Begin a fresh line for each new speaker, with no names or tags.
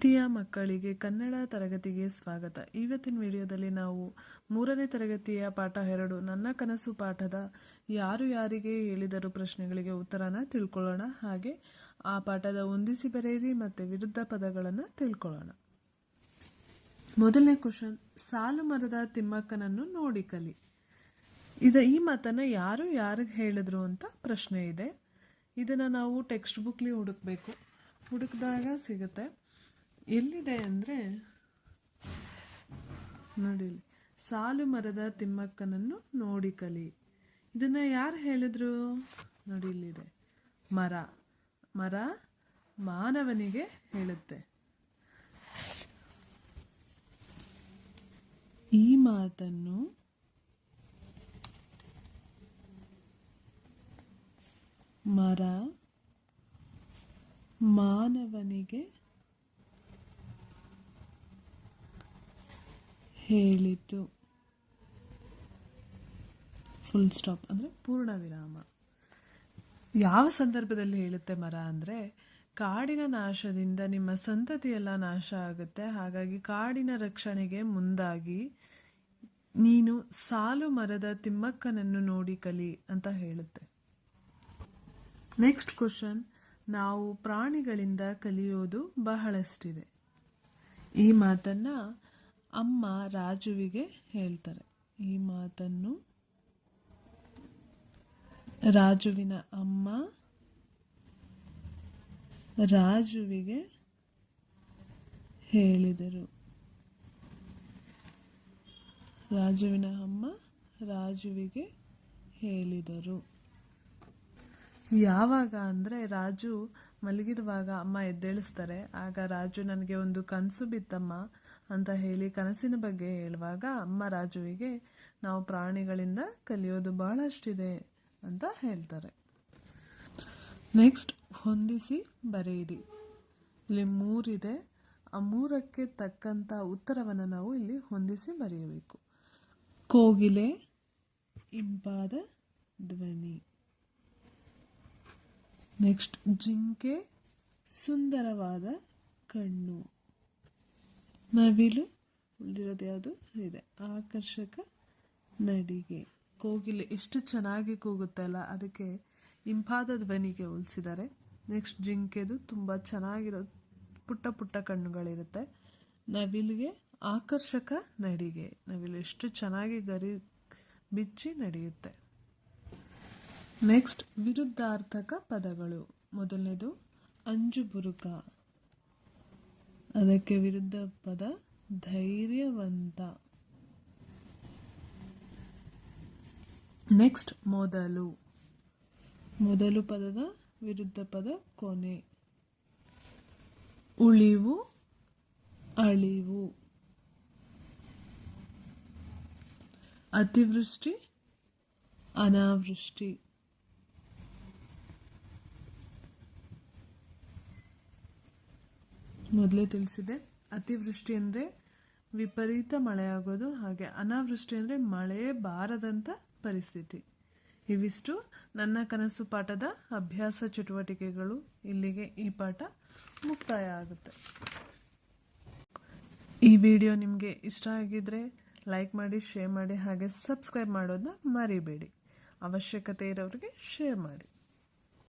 ಪ್ರೀತಿಯ ಮಕ್ಕಳಿಗೆ ಕನ್ನಡ ತರಗತಿಗೆ ಸ್ವಾಗತ. ಇವತ್ತಿನ ವಿಡಿಯೋದಲ್ಲಿ ನಾವು ಮೂರನೇ ತರಗತಿಯ ಪಾಠ ಎರಡು, ನನ್ನ ಕನಸು ಪಾಠದ ಯಾರು ಯಾರಿಗೆ ಹೇಳಿದರು ಪ್ರಶ್ನೆಗಳಿಗೆ ಉತ್ತರನ ತಿಳ್ಕೊಳ್ಳೋಣ. ಹಾಗೆ ಆ ಪಾಠದ ಹೊಂದಿಸಿ ಬರೆಯಿರಿ ಮತ್ತು ವಿರುದ್ಧ ಪದಗಳನ್ನು ತಿಳ್ಕೊಳ್ಳೋಣ. ಮೊದಲನೇ ಕ್ವಶನ್, ಸಾಲು ಮರದ ತಿಮ್ಮಕ್ಕನನ್ನು ನೋಡಿ ಕಲಿ. ಇದ ಈ ಮಾತನ್ನ ಯಾರು ಯಾರಿಗೆ ಹೇಳಿದ್ರು ಅಂತ ಪ್ರಶ್ನೆ ಇದೆ. ಇದನ್ನ ನಾವು ಟೆಕ್ಸ್ಟ್ ಬುಕ್ಲಿ ಹುಡುಕ್ಬೇಕು. ಹುಡುಕಿದಾಗ ಸಿಗುತ್ತೆ ಎಲ್ಲಿದೆ ಅಂದರೆ? ನೋಡಿ ಸಾಲು ಮರದ ತಿಮ್ಮಕ್ಕನನ್ನು ನೋಡಿ ಕಲಿ. ಇದನ್ನ ಯಾರು ಹೇಳಿದ್ರು? ನೋಡಿ ಇಲ್ಲಿದೆ. ಮರ. ಮರ ಮಾನವನಿಗೆ ಹೇಳುತ್ತೆ. ಈ ಮಾತನ್ನು ಮರ ಮಾನವನಿಗೆ ಹೇಳಿತು ಫುಲ್ ಸ್ಟಾಪ್ ಅಂದರೆ ಪೂರ್ಣ ವಿರಾಮ. ಯಾವ ಸಂದರ್ಭದಲ್ಲಿ ಹೇಳುತ್ತೆ ಮರ ಅಂದರೆ, ಕಾಡಿನ ನಾಶದಿಂದ ನಿಮ್ಮ ಸಂತತಿಯೆಲ್ಲ ನಾಶ ಆಗುತ್ತೆ. ಹಾಗಾಗಿ ಕಾಡಿನ ರಕ್ಷಣೆಗೆ ಮುಂದಾಗಿ ನೀನು ಸಾಲು ಮರದ ತಿಮ್ಮಕ್ಕನನ್ನು ನೋಡಿ ಕಲಿ ಅಂತ ಹೇಳುತ್ತೆ. ನೆಕ್ಸ್ಟ್ ಕ್ವಶನ್ ನಾವು ಪ್ರಾಣಿಗಳಿಂದ ಕಲಿಯೋದು ಬಹಳಷ್ಟಿದೆ. ಈ ಮಾತನ್ನ ಅಮ್ಮ ರಾಜುವಿಗೆ ಹೇಳ್ತಾರೆ. ಈ ಮಾತನ್ನು ರಾಜುವಿನ ಅಮ್ಮ ರಾಜುವಿಗೆ ಹೇಳಿದರು. ರಾಜುವಿನ ಅಮ್ಮ ರಾಜುವಿಗೆ ಹೇಳಿದರು. ಯಾವಾಗ ಅಂದರೆ ರಾಜು ಮಲಗಿರುವಾಗ ಅಮ್ಮ ಎದ್ದೇಳಿಸ್ತಾರೆ. ಆಗ ರಾಜು ನನಗೆ ಒಂದು ಕನಸು ಬಿತ್ತಮ್ಮ. ಅಂತ ಹೇಳಿ ಕನಸಿನ ಬಗ್ಗೆ ಹೇಳುವಾಗ, ಅಮ್ಮ ರಾಜುವಿಗೆ ನಾವು ಪ್ರಾಣಿಗಳಿಂದ ಕಲಿಯೋದು ಬಹಳಷ್ಟಿದೆ ಅಂತ ಹೇಳ್ತಾರೆ. ನೆಕ್ಸ್ಟ್ ಹೊಂದಿಸಿ ಬರೆಯಿರಿ. ಇಲ್ಲಿ ಮೂರಿದೆ. ಆ ಮೂರಕ್ಕೆ ತಕ್ಕಂಥ ಉತ್ತರವನ್ನು ನಾವು ಇಲ್ಲಿ ಹೊಂದಿಸಿ ಬರೆಯಬೇಕು. ಕೋಗಿಲೆ, ಇಂಪಾದ ಧ್ವನಿ. ನೆಕ್ಸ್ಟ್, ಜಿಂಕೆ, ಸುಂದರವಾದ ಕಣ್ಣು. ನವಿಲು ಉಳಿದಿರೋದು ಯಾವುದು? ಇದೆ. ಆಕರ್ಷಕ ನಡಿಗೆ. ಕೋಗಿಲೆ ಎಷ್ಟು ಚೆನ್ನಾಗಿ ಕೂಗುತ್ತಲ್ಲ ಅದಕ್ಕೆ ಇಂಪಾದ ಧ್ವನಿಗೆ ಹೋಲಿಸಿದ್ದಾರೆ ನೆಕ್ಸ್ಟ್ ಜಿಂಕೆದು ತುಂಬ ಚೆನ್ನಾಗಿರೋ ಪುಟ್ಟ ಪುಟ್ಟ ಕಣ್ಣುಗಳಿರುತ್ತೆ. ನವಿಲಿಗೆ ಆಕರ್ಷಕ ನಡಿಗೆ. ನವಿಲು ಎಷ್ಟು ಚೆನ್ನಾಗಿ ಗರಿ ಬಿಚ್ಚಿ ನಡೆಯುತ್ತೆ. ನೆಕ್ಸ್ಟ್ ವಿರುದ್ಧಾರ್ಥಕ ಪದಗಳು. ಮೊದಲನೇದು ಅಂಜುಬುರುಕ. ಅದಕ್ಕೆ ವಿರುದ್ಧ ಪದ ಧೈರ್ಯವಂತ. ನೆಕ್ಸ್ಟ್ ಮೊದಲು. ಮೊದಲು ಪದದ ವಿರುದ್ಧ ಪದ ಕೊನೆ. ಉಳಿವು, ಅಳಿವು. ಅತಿವೃಷ್ಟಿ, ಅನಾವೃಷ್ಟಿ. ಮೊದಲೇ ತಿಳಿಸಿದೆ. ಅತಿವೃಷ್ಟಿ ಅಂದರೆ ವಿಪರೀತ ಮಳೆಯಾಗೋದು, ಹಾಗೆ ಅನಾವೃಷ್ಟಿ ಅಂದರೆ ಮಳೆಯೇ ಬಾರದಂಥ ಪರಿಸ್ಥಿತಿ. ಇವಿಷ್ಟು ನನ್ನ ಕನಸು ಪಾಠದ ಅಭ್ಯಾಸ ಚಟುವಟಿಕೆಗಳು. ಇಲ್ಲಿಗೆ ಈ ಪಾಠ ಮುಕ್ತಾಯ ಆಗುತ್ತೆ. ಈ ವಿಡಿಯೋ ನಿಮಗೆ ಇಷ್ಟ ಆಗಿದ್ರೆ ಲೈಕ್ ಮಾಡಿ, ಶೇರ್ ಮಾಡಿ, ಹಾಗೆ ಸಬ್ಸ್ಕ್ರೈಬ್ ಮಾಡೋದನ್ನ ಮರಿಬೇಡಿ. ಅವಶ್ಯಕತೆ ಇರೋರಿಗೆ ಶೇರ್ ಮಾಡಿ.